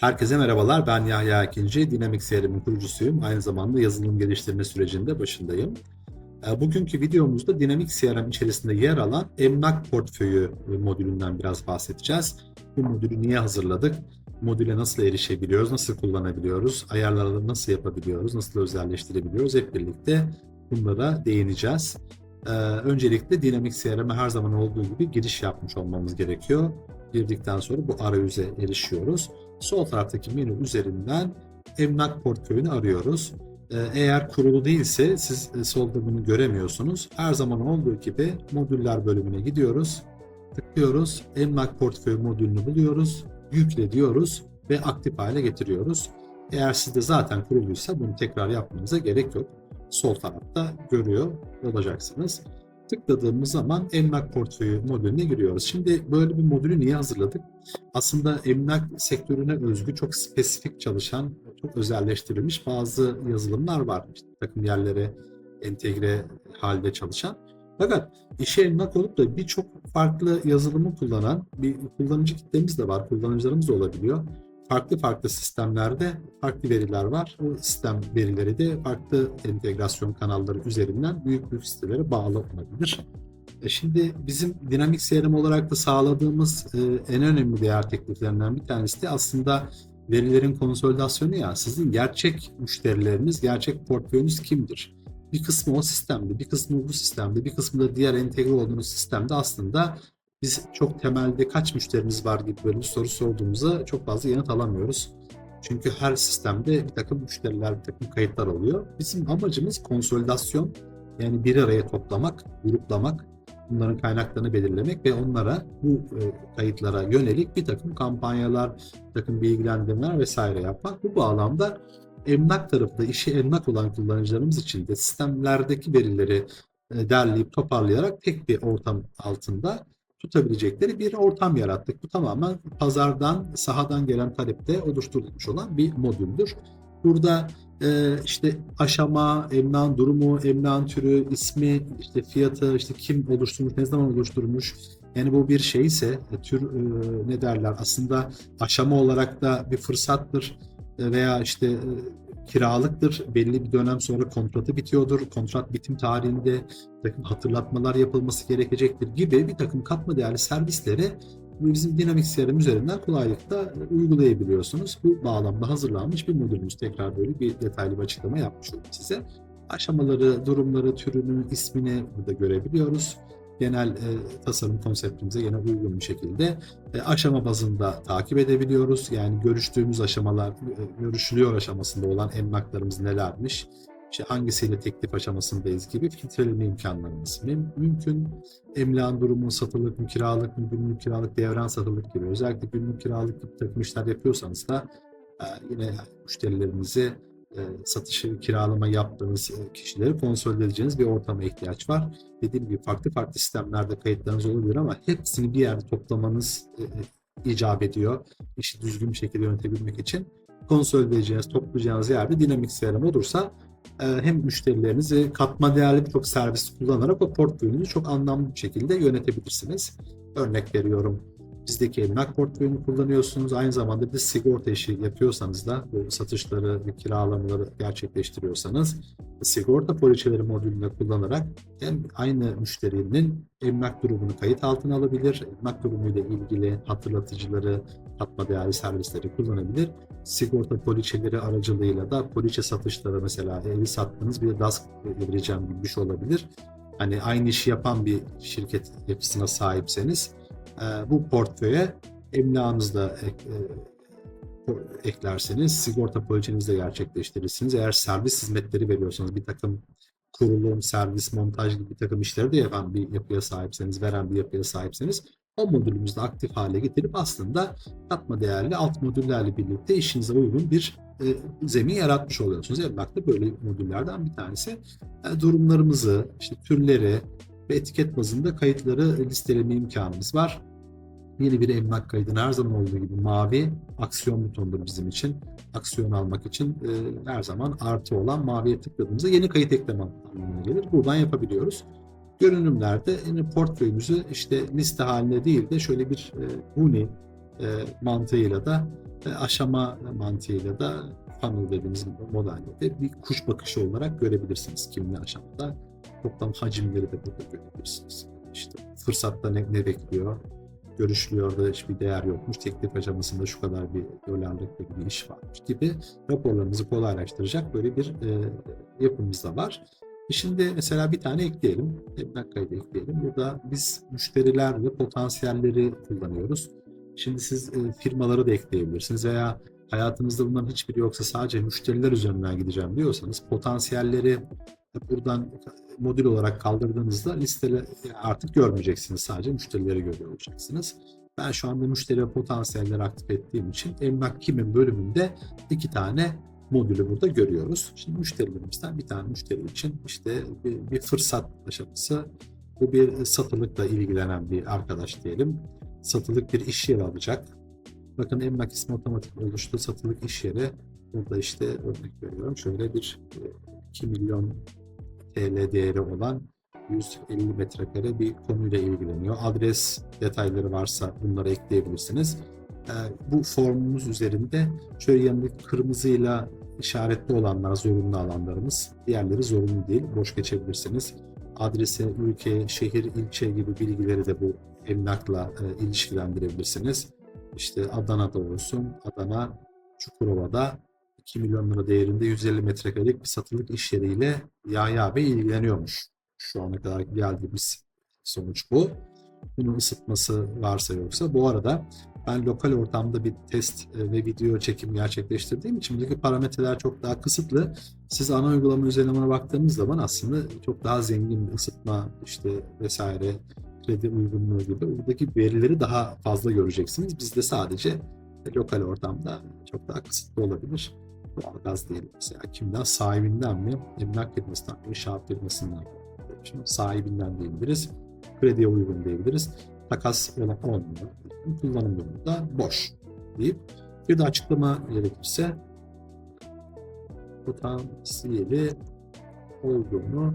Herkese merhabalar. Ben Yahya Ekinci. Dynamics CRM'in kurucusuyum. Aynı zamanda yazılım geliştirme sürecinde başındayım. E, Bugünkü videomuzda Dynamics CRM içerisinde yer alan Emlak Portföyü modülünden biraz bahsedeceğiz. Bu modülü niye hazırladık? Modüle nasıl erişebiliyoruz, nasıl kullanabiliyoruz, ayarları nasıl yapabiliyoruz, nasıl özelleştirebiliyoruz hep birlikte bunlara değineceğiz. E, Öncelikle Dynamics CRM'e her zaman olduğu gibi giriş yapmış olmamız gerekiyor. Girdikten sonra bu arayüze erişiyoruz sol taraftaki menü üzerinden emlak portföyünü arıyoruz. Ee, Eğer kurulu değilse siz e, solda bunu göremiyorsunuz. Her zaman olduğu gibi modüller bölümüne gidiyoruz. Tıklıyoruz. Emlak portföyü modülünü buluyoruz. Yükle diyoruz ve aktif hale getiriyoruz. Eğer sizde zaten kuruluysa bunu tekrar yapmanıza gerek yok. Sol tarafta görüyor olacaksınız. Tıkladığımız zaman emlak portföyü modülüne giriyoruz. Şimdi böyle bir modülü niye hazırladık? aslında emlak sektörüne özgü çok spesifik çalışan, çok özelleştirilmiş bazı yazılımlar var. İşte takım yerlere entegre halde çalışan. Fakat işe emlak olup da birçok farklı yazılımı kullanan bir kullanıcı kitlemiz de var, kullanıcılarımız da olabiliyor. Farklı farklı sistemlerde farklı veriler var. O sistem verileri de farklı entegrasyon kanalları üzerinden büyük büyük sitelere bağlı olabilir. E Şimdi bizim dinamik CRM olarak da sağladığımız e, en önemli değer tekliflerinden bir tanesi de aslında verilerin konsolidasyonu ya. Sizin gerçek müşterileriniz, gerçek portföyünüz kimdir? Bir kısmı o sistemde, bir kısmı bu sistemde, bir kısmı da diğer entegre olduğunuz sistemde aslında biz çok temelde kaç müşterimiz var gibi böyle bir soru sorduğumuzda çok fazla yanıt alamıyoruz. Çünkü her sistemde bir takım müşteriler, bir takım kayıtlar oluyor. Bizim amacımız konsolidasyon. Yani bir araya toplamak, gruplamak, bunların kaynaklarını belirlemek ve onlara bu e, kayıtlara yönelik bir takım kampanyalar, bir takım bilgilendirmeler vesaire yapmak. Bu bağlamda emlak tarafında işi emlak olan kullanıcılarımız için de sistemlerdeki verileri e, derleyip toparlayarak tek bir ortam altında tutabilecekleri bir ortam yarattık. Bu tamamen pazardan, sahadan gelen talepte oluşturulmuş olan bir modüldür. Burada e, işte aşama, emlakın durumu, emlakın türü, ismi, işte fiyatı, işte kim oluşturmuş, ne zaman oluşturmuş. Yani bu bir şey ise e, tür e, ne derler aslında aşama olarak da bir fırsattır E, veya işte e, kiralıktır. Belli bir dönem sonra kontratı bitiyordur. Kontrat bitim tarihinde takım hatırlatmalar yapılması gerekecektir gibi bir takım katma değerli servisleri bizim dinamik CRM üzerinden kolaylıkla uygulayabiliyorsunuz. Bu bağlamda hazırlanmış bir modülümüz. Tekrar böyle bir detaylı bir açıklama yapmış oldum size. Aşamaları, durumları, türünü, ismini burada görebiliyoruz. Genel e, tasarım konseptimize yine uygun bir şekilde e, aşama bazında takip edebiliyoruz. Yani görüştüğümüz aşamalar, e, görüşülüyor aşamasında olan emlaklarımız nelermiş, işte hangisiyle teklif aşamasındayız gibi filtreleme imkanlarımız müm- mümkün. Emlakın durumu satılık mı, kiralık mı, günlük kiralık, devren satılık gibi. Özellikle günlük kiralık gibi takım işler yapıyorsanız da e, yine müşterilerinizi e, satışı, kiralama yaptığınız e, kişileri konsolide edeceğiniz bir ortama ihtiyaç var. Dediğim gibi farklı farklı sistemlerde kayıtlarınız olabilir ama hepsini bir yerde toplamanız e, e, icap ediyor. İşi düzgün bir şekilde yönetebilmek için konsolide edeceğiniz, toplayacağınız yerde dinamik CRM olursa e, hem müşterilerinizi katma değerli birçok servis kullanarak o portföyünüzü çok anlamlı bir şekilde yönetebilirsiniz. Örnek veriyorum bizdeki emlak portföyünü kullanıyorsunuz. Aynı zamanda bir sigorta işi yapıyorsanız da bu satışları ve kiralamaları gerçekleştiriyorsanız sigorta poliçeleri modülünü kullanarak hem aynı müşterinin emlak durumunu kayıt altına alabilir, emlak durumuyla ilgili hatırlatıcıları, katma değerli servisleri kullanabilir. Sigorta poliçeleri aracılığıyla da poliçe satışları mesela evi sattınız bir DASK vereceğim gibi bir şey olabilir. Hani aynı işi yapan bir şirket yapısına sahipseniz bu portföye emlakınızı da ek- e, eklerseniz sigorta poliçenizi de gerçekleştirirsiniz. Eğer servis hizmetleri veriyorsanız bir takım kurulum, servis, montaj gibi bir takım işleri de yapan bir yapıya sahipseniz, veren bir yapıya sahipseniz o modülümüzü aktif hale getirip aslında katma değerli alt modüllerle birlikte işinize uygun bir e, zemin yaratmış oluyorsunuz. Emlak'ta böyle modüllerden bir tanesi. E, durumlarımızı, işte türleri ve etiket bazında kayıtları listeleme imkanımız var. Yeni bir emlak kaydını her zaman olduğu gibi mavi aksiyon butonudur bizim için. Aksiyon almak için e, her zaman artı olan maviye tıkladığımızda yeni kayıt ekleme anlamına gelir. Buradan yapabiliyoruz. Görünümlerde yine portföyümüzü işte liste haline değil de şöyle bir e, huni e, mantığıyla da e, aşama mantığıyla da funnel dediğimiz modelde de bir kuş bakışı olarak görebilirsiniz kimli aşamada. Toplam hacimleri de burada görebilirsiniz. İşte fırsatta ne, ne bekliyor, görüşülüyor da hiçbir değer yokmuş, teklif aşamasında şu kadar bir dolarlık bir iş varmış gibi raporlarınızı kolaylaştıracak böyle bir e, yapımız da var. E Şimdi mesela bir tane ekleyelim. Emlak kaydı ekleyelim. Burada biz müşteriler ve potansiyelleri kullanıyoruz. Şimdi siz e, firmaları da ekleyebilirsiniz veya hayatınızda bunların hiçbiri yoksa sadece müşteriler üzerinden gideceğim diyorsanız potansiyelleri buradan modül olarak kaldırdığınızda listeleri artık görmeyeceksiniz. Sadece müşterileri görüyor olacaksınız. Ben şu anda müşteri ve potansiyelleri aktif ettiğim için emlak kimin bölümünde iki tane modülü burada görüyoruz. Şimdi müşterilerimizden bir tane müşteri için işte bir, bir fırsat aşaması. Bu bir satılıkla ilgilenen bir arkadaş diyelim. Satılık bir iş yeri alacak. Bakın emlak ismi otomatik oluştu. Satılık iş yeri. Burada işte örnek veriyorum. Şöyle bir e, 2 milyon TL değeri olan 150 metrekare bir konuyla ilgileniyor. Adres detayları varsa bunları ekleyebilirsiniz. Ee, Bu formumuz üzerinde şöyle yanındaki kırmızıyla işaretli olanlar zorunlu alanlarımız. Diğerleri zorunlu değil. Boş geçebilirsiniz. Adresi, ülke, şehir, ilçe gibi bilgileri de bu emlakla e, ilişkilendirebilirsiniz. İşte Adana'da olsun. Adana, Çukurova'da 2 milyon lira değerinde 150 metrekarelik bir satılık iş yeriyle Yahya Bey ilgileniyormuş. Şu ana kadar geldiğimiz sonuç bu. Bunun ısıtması varsa yoksa. Bu arada ben lokal ortamda bir test e, ve video çekim gerçekleştirdiğim için buradaki parametreler çok daha kısıtlı. Siz ana uygulama üzerine baktığınız zaman aslında çok daha zengin bir ısıtma işte vesaire kredi uygunluğu gibi buradaki verileri daha fazla göreceksiniz. Bizde sadece lokal ortamda çok daha kısıtlı olabilir. Doğalgaz değil mesela kimden? Sahibinden mi? Emlak firmasından mı? Firmasından mı? Şimdi sahibinden diyebiliriz. Krediye uygun diyebiliriz. Takas olan olmuyor. Kullanım durumunda boş deyip bir de açıklama gerekirse potansiyeli olduğunu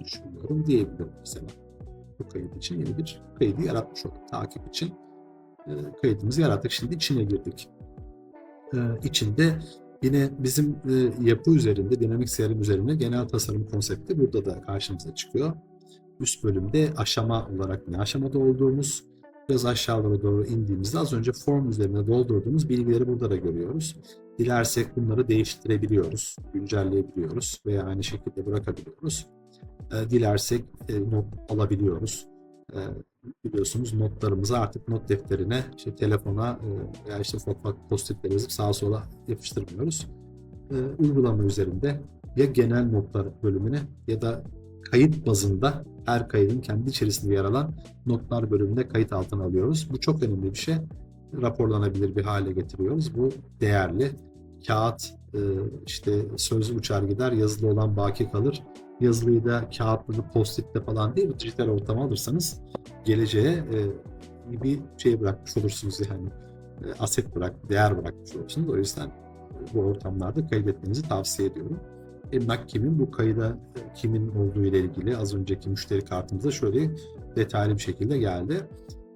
düşünüyorum diyebilirim mesela. Bu kayıt için yeni bir kaydı yaratmış olduk. Takip için e, kaydımızı yarattık. Şimdi içine girdik. E, içinde yine bizim e, yapı üzerinde, dinamik CRM üzerinde genel tasarım konsepti burada da karşımıza çıkıyor. Üst bölümde aşama olarak ne aşamada olduğumuz, biraz aşağılara doğru indiğimizde az önce form üzerine doldurduğumuz bilgileri burada da görüyoruz. Dilersek bunları değiştirebiliyoruz, güncelleyebiliyoruz veya aynı şekilde bırakabiliyoruz. E, dilersek not alabiliyoruz. E, biliyorsunuz notlarımızı artık not defterine, işte telefona e, veya işte ufak post-itler yazıp sağa sola yapıştırmıyoruz. E, uygulama üzerinde ya genel notlar bölümüne ya da kayıt bazında her kaydın kendi içerisinde yer alan notlar bölümünde kayıt altına alıyoruz. Bu çok önemli bir şey. Raporlanabilir bir hale getiriyoruz. Bu değerli. Kağıt e, işte sözlü uçar gider, yazılı olan baki kalır. Yazılıyı da kağıtlı, post-it'le falan değil, dijital ortama alırsanız geleceğe e, bir şey bırakmış olursunuz yani. E, aset bırak, değer bırakmış olursunuz. O yüzden bu ortamlarda kaydetmenizi tavsiye ediyorum. Emlak kimin? Bu kayıda e, kimin olduğu ile ilgili az önceki müşteri kartımıza şöyle detaylı bir şekilde geldi.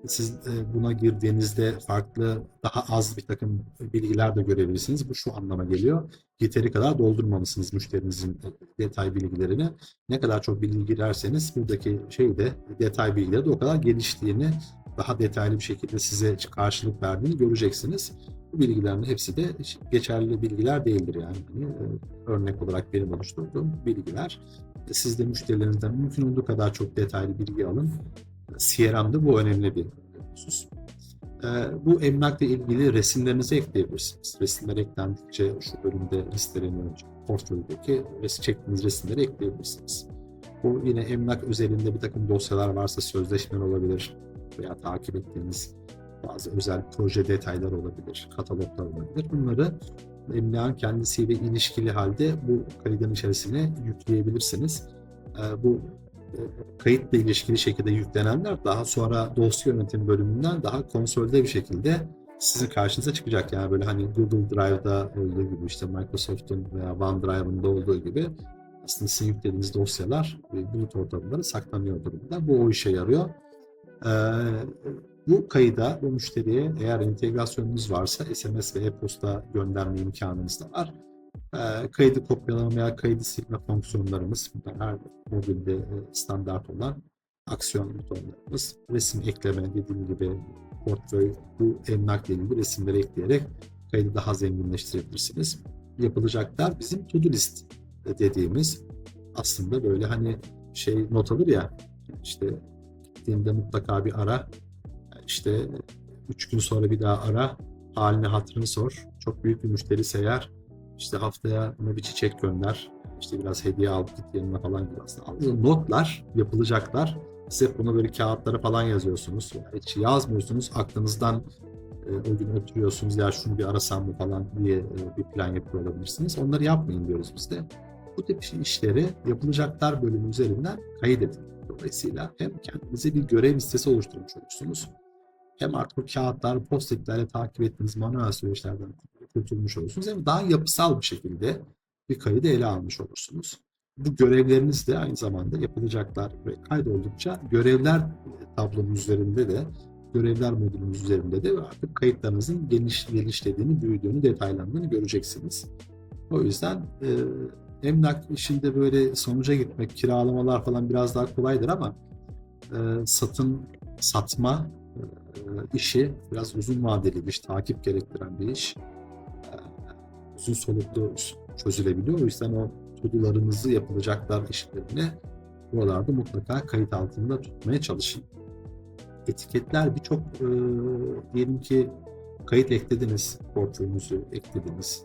Siz e, buna girdiğinizde farklı daha az bir takım bilgiler de görebilirsiniz. Bu şu anlama geliyor. Yeteri kadar doldurmamışsınız müşterinizin detay bilgilerini. Ne kadar çok bilgi girerseniz buradaki şeyde detay bilgileri de o kadar geliştiğini, daha detaylı bir şekilde size karşılık verdiğini göreceksiniz. Bu bilgilerin hepsi de geçerli bilgiler değildir yani. Hani, e, örnek olarak benim oluşturduğum bilgiler. Siz de müşterilerinizden mümkün olduğu kadar çok detaylı bilgi alın. CRM'de bu önemli bir husus. Ee, bu emlakla ilgili resimlerinizi ekleyebilirsiniz. Resimler eklendikçe şu bölümde listeleniyor. Portföydeki resim çektiğiniz resimleri ekleyebilirsiniz. Bu yine emlak özelinde bir takım dosyalar varsa sözleşmeler olabilir veya takip ettiğiniz bazı özel proje detaylar olabilir, kataloglar olabilir. Bunları emlakın kendisiyle ilişkili halde bu kaydın içerisine yükleyebilirsiniz. Ee, bu kayıtla ilişkili şekilde yüklenenler daha sonra dosya yönetim bölümünden daha konsolde bir şekilde sizin karşınıza çıkacak. Yani böyle hani Google Drive'da olduğu gibi işte Microsoft'un veya OneDrive'ın da olduğu gibi aslında sizin yüklediğiniz dosyalar bulut ortamları saklanıyor durumda. Bu o işe yarıyor. Ee, Bu kayıda bu müşteriye eğer entegrasyonunuz varsa SMS ve e-posta gönderme imkanınız da var. Ee, kaydı kopyalama veya kaydı silme fonksiyonlarımız bunlar her modülde e, standart olan aksiyon butonlarımız. Resim ekleme dediğim gibi portföy bu emlakla ilgili resimleri ekleyerek kaydı daha zenginleştirebilirsiniz. Yapılacaklar bizim to-do list dediğimiz aslında böyle hani şey not alır ya işte gittiğinde mutlaka bir ara işte üç gün sonra bir daha ara halini hatırını sor. Çok büyük bir müşterisi eğer işte haftaya ona bir çiçek gönder. işte biraz hediye al git yanına falan gibi aslında. Aldığınız notlar, yapılacaklar. Siz hep bunu böyle kağıtlara falan yazıyorsunuz. Yani hiç yazmıyorsunuz. Aklınızdan e, o gün oturuyorsunuz ya şunu bir arasam mı falan diye e, bir plan yapıyor olabilirsiniz. Onları yapmayın diyoruz biz de. Bu tip işleri yapılacaklar bölümü üzerinden kaydedin. Dolayısıyla hem kendinize bir görev listesi oluşturmuş olursunuz. Hem artık bu kağıtlar, post-itlerle takip ettiğiniz manuel süreçlerden kurtulmuş olursunuz. Hem daha yapısal bir şekilde bir kaydı ele almış olursunuz. Bu görevleriniz de aynı zamanda yapılacaklar ve kaydoldukça görevler tablonun üzerinde de görevler modülümüz üzerinde de artık kayıtlarınızın geniş, genişlediğini, büyüdüğünü, detaylandığını göreceksiniz. O yüzden e, emlak işinde böyle sonuca gitmek, kiralamalar falan biraz daha kolaydır ama e, satın, satma e, işi biraz uzun vadeli bir iş, takip gerektiren bir iş. Uzun soluklu çözülebiliyor. O yüzden o todularınızı yapılacaklar işlerini buralarda mutlaka kayıt altında tutmaya çalışın. Etiketler birçok e, diyelim ki kayıt eklediniz, portföyünüzü eklediniz.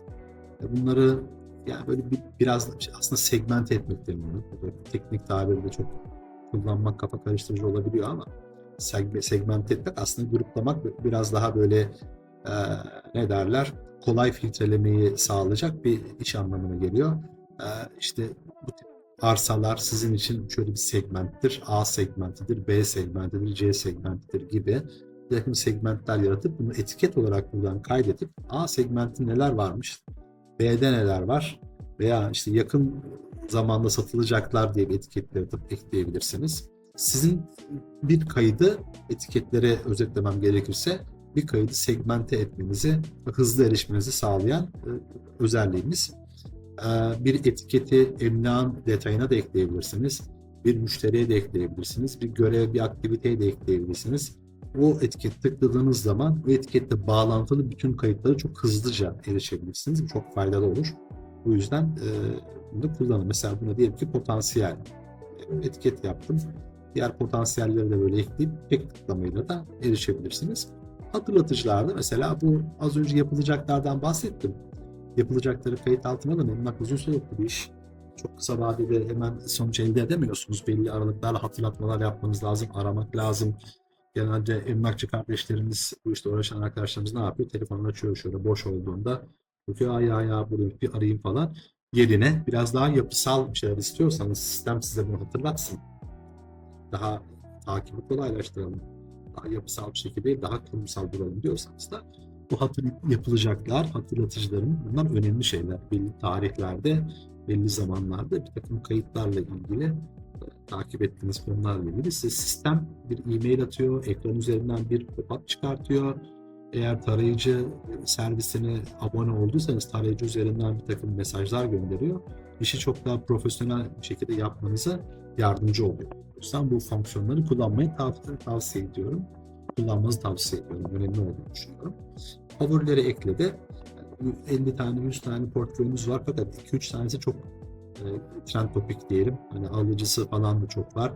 E, bunları yani böyle bir, biraz aslında segment etmek deniyor. Teknik tabirle çok kullanmak kafa karıştırıcı olabiliyor ama segment etmek aslında gruplamak biraz daha böyle e, ne derler kolay filtrelemeyi sağlayacak bir iş anlamına geliyor. E, işte bu tip arsalar sizin için şöyle bir segmenttir. A segmentidir, B segmentidir, C segmentidir gibi takım segmentler yaratıp bunu etiket olarak buradan kaydedip A segmenti neler varmış, B'de neler var veya işte yakın zamanda satılacaklar diye bir etiketle atıp ekleyebilirsiniz. Sizin bir kaydı etiketlere özetlemem gerekirse bir kaydı segmente etmenizi hızlı erişmenizi sağlayan e, özelliğimiz. E, bir etiketi emlakın detayına da ekleyebilirsiniz. Bir müşteriye de ekleyebilirsiniz. Bir görev, bir aktiviteye de ekleyebilirsiniz. O etiket tıkladığınız zaman o etikette bağlantılı bütün kayıtları çok hızlıca erişebilirsiniz. Bu çok faydalı olur. O yüzden e, bunu da kullanın. Mesela buna diyelim ki potansiyel etiket yaptım. Diğer potansiyelleri de böyle ekleyip tek tıklamayla da erişebilirsiniz. Hatırlatıcılarda mesela bu az önce yapılacaklardan bahsettim. Yapılacakları kayıt altına alın. Emlak uzun soluklu bir iş. Çok kısa vadede hemen sonuç elde edemiyorsunuz. Belli aralıklarla hatırlatmalar yapmanız lazım, aramak lazım. Genelde emlakçı kardeşlerimiz, bu işte uğraşan arkadaşlarımız ne yapıyor? Telefonunu açıyor şöyle boş olduğunda. Bakıyor ya ya burayı bir arayayım falan. Yerine biraz daha yapısal bir şeyler istiyorsanız sistem size bunu hatırlatsın. Daha takibi kolaylaştıralım. Daha yapısal bir şekilde daha kurumsal duralım diyorsanız da bu hatır yapılacaklar, hatırlatıcıların bunlar önemli şeyler. Belli tarihlerde, belli zamanlarda bir takım kayıtlarla ilgili e, takip ettiğiniz konularla ilgili size sistem bir e-mail atıyor, ekran üzerinden bir pop-up çıkartıyor. Eğer tarayıcı servisine abone olduysanız tarayıcı üzerinden bir takım mesajlar gönderiyor. İşi çok daha profesyonel bir şekilde yapmanıza yardımcı oluyor. O yüzden bu fonksiyonları kullanmayı tav- tavsiye ediyorum. Kullanmanızı tavsiye ediyorum. Önemli olduğunu düşünüyorum. Favorileri ekledi. 50 tane 100 tane portföyünüz var fakat 2-3 tanesi çok e, trend topik diyelim. Hani alıcısı falan da çok var.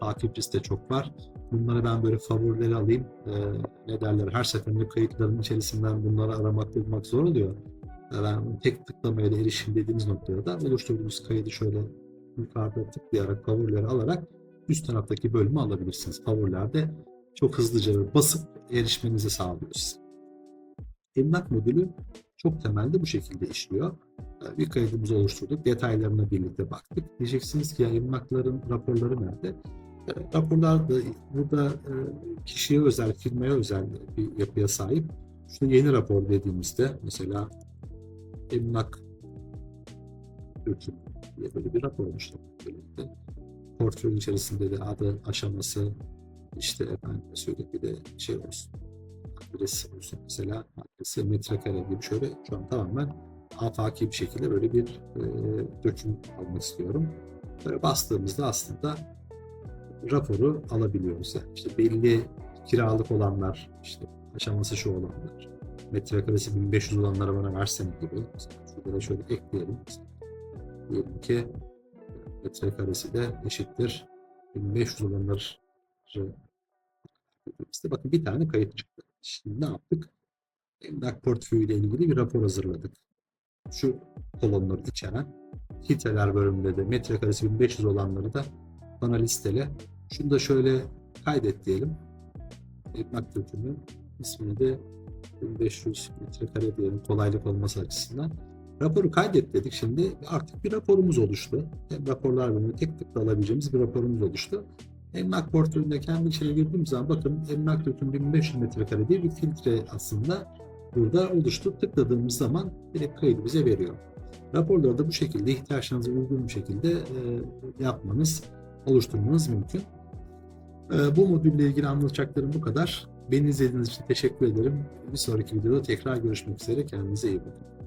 Takipçisi de çok var. Bunları ben böyle favorileri alayım. E, ne derler her seferinde kayıtların içerisinden bunları aramak bulmak zor oluyor. E, ben tek tıklamayla erişim dediğimiz noktada da oluşturduğumuz kaydı şöyle yukarıda tıklayarak favorileri alarak üst taraftaki bölümü alabilirsiniz. Favorilerde çok hızlıca basıp erişmenizi sağlıyor size. Emlak modülü çok temelde bu şekilde işliyor. Ee, bir kaydımızı oluşturduk. Detaylarına birlikte baktık. Diyeceksiniz ki ya emlakların raporları nerede? Ee, raporlar da burada e, kişiye özel, firmaya özel bir yapıya sahip. Şu yeni rapor dediğimizde mesela emlak hüküm diye böyle bir rapor oluşturduk. Portföy içerisinde de adı, aşaması, işte efendim söyleyeyim bir de şey olsun. Adres olsun mesela adresi metrekare gibi şöyle şu an tamamen afaki bir şekilde böyle bir e, döküm almak istiyorum. Böyle bastığımızda aslında raporu alabiliyoruz. Yani işte belli kiralık olanlar, işte aşaması şu olanlar, metrekaresi 1500 olanlara bana versene gibi. Şurada şöyle ekleyelim. Diyelim ki metrekaresi de eşittir 1500 olanlar işte bakın bir tane kayıt çıktı. Şimdi ne yaptık? Emlak portföyü ile ilgili bir rapor hazırladık. Şu kolonları içeren filtreler bölümünde de metrekaresi 1500 olanları da bana listele. Şunu da şöyle kaydet diyelim. Emlak dökümü ismini de 1500 metrekare diyelim kolaylık olması açısından. Raporu kaydet dedik şimdi artık bir raporumuz oluştu. Hem raporlar bölümünde tek tıkla alabileceğimiz bir raporumuz oluştu. Emlak portföyünde kendi içine girdiğim zaman bakın emlak döküm 1500 metrekare diye bir filtre aslında burada oluştu. Tıkladığımız zaman direkt kaydı bize veriyor. Raporları da bu şekilde ihtiyaçlarınıza uygun bir şekilde e, yapmanız, oluşturmanız mümkün. E, bu modülle ilgili anlatacaklarım bu kadar. Beni izlediğiniz için teşekkür ederim. Bir sonraki videoda tekrar görüşmek üzere. Kendinize iyi bakın.